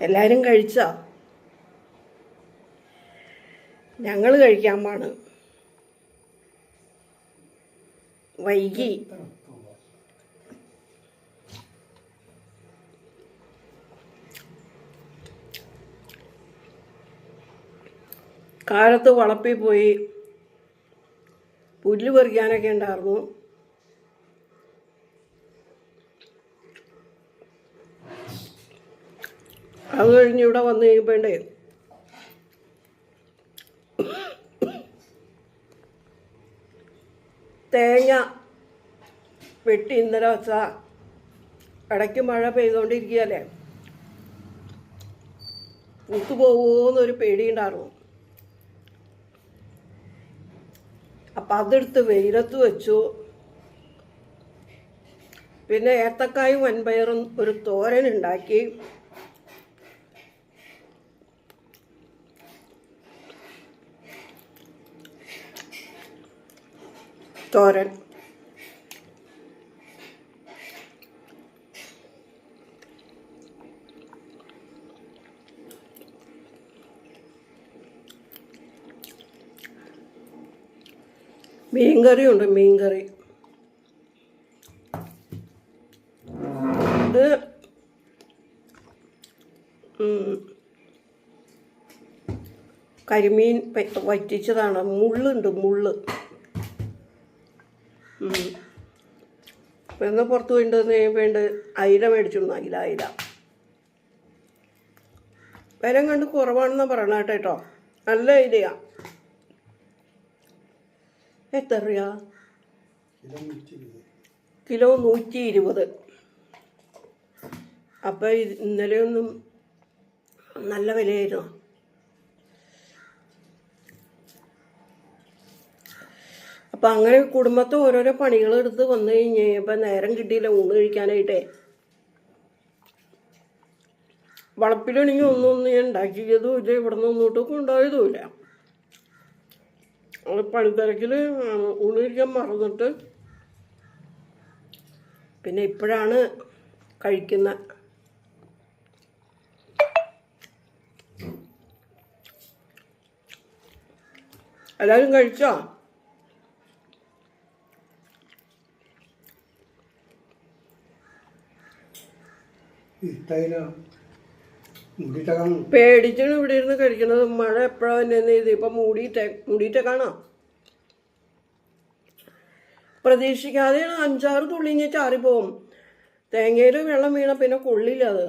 എല്ലാവരും കഴിച്ചോ? ഞങ്ങൾ കഴിക്കാൻ പാണ്. വൈകി. കാലത്ത് വളപ്പിൽ പോയി പുല്ല് പറിക്കാനൊക്കെ ഉണ്ടായിരുന്നു. അത് കഴിഞ്ഞ് ഇവിടെ വന്നു കഴിയുമ്പോണ്ടേ തേങ്ങ വെട്ടി ഇന്നലെ വച്ച ഇടയ്ക്ക് മഴ പെയ്തുകൊണ്ടിരിക്കുകയല്ലേ പൂത്തു പോകുമെന്നൊരു പേടിയുണ്ടായിരുന്നു. അപ്പം അതെടുത്ത് വെയിലത്ത് വെച്ചു. പിന്നെ ഏത്തക്കായും വൻപയറും ഒരു തോരൻ ഉണ്ടാക്കി. തോരൻ മീൻ കറിയുണ്ട് മീൻ കറി ഇത് കരിമീൻ വറ്റിച്ചതാണ്. മുള്ളുണ്ട് മുള്ള്. ഉം. എന്നാൽ പുറത്ത് പോയിട്ട് വേണ്ട അയില മേടിച്ചു അയില അയില. വില കണ്ട് കുറവാണെന്നാണ് പറയണ കേട്ടോ നല്ല അയിലയാ. എത്ര രൂപ കിലോ നൂറ്റി ഇരുപത് അപ്പം ഇന്നലെയൊന്നും നല്ല വിലയായിരുന്നു? അപ്പം അങ്ങനെ കുടുംബത്തെ ഓരോരോ പണികൾ എടുത്ത് വന്നു കഴിഞ്ഞ് കഴിഞ്ഞപ്പോൾ നേരം കിട്ടിയില്ല ഊണ് കഴിക്കാനായിട്ടേ. ഒന്നും ഒന്നും ഞാൻ ഉണ്ടാക്കിയതും ഇല്ല ഇവിടെ നിന്ന് ഒന്നോട്ടും കൊണ്ടുപോയതുമില്ല. അത് പണിത്തിരക്കിൽ ഊണ് കഴിക്കാൻ മറന്നിട്ട്. പിന്നെ ഇപ്പോഴാണ് കഴിക്കുന്ന. എല്ലാവരും കഴിച്ചോ? പേടിച്ചാണ് ഇവിടെ ഇരുന്ന് കഴിക്കണത് മഴ എപ്പോഴാണ് തന്നെ ഇത് ഇപ്പം മൂടിയിട്ടേ കാണാം. പ്രതീക്ഷിക്കാതെയാണ് അഞ്ചാറ് തുള്ളിഞ്ഞ് ചാറിപ്പോവും. തേങ്ങയിൽ വെള്ളം വീണ പിന്നെ കൊള്ളില്ല അത്.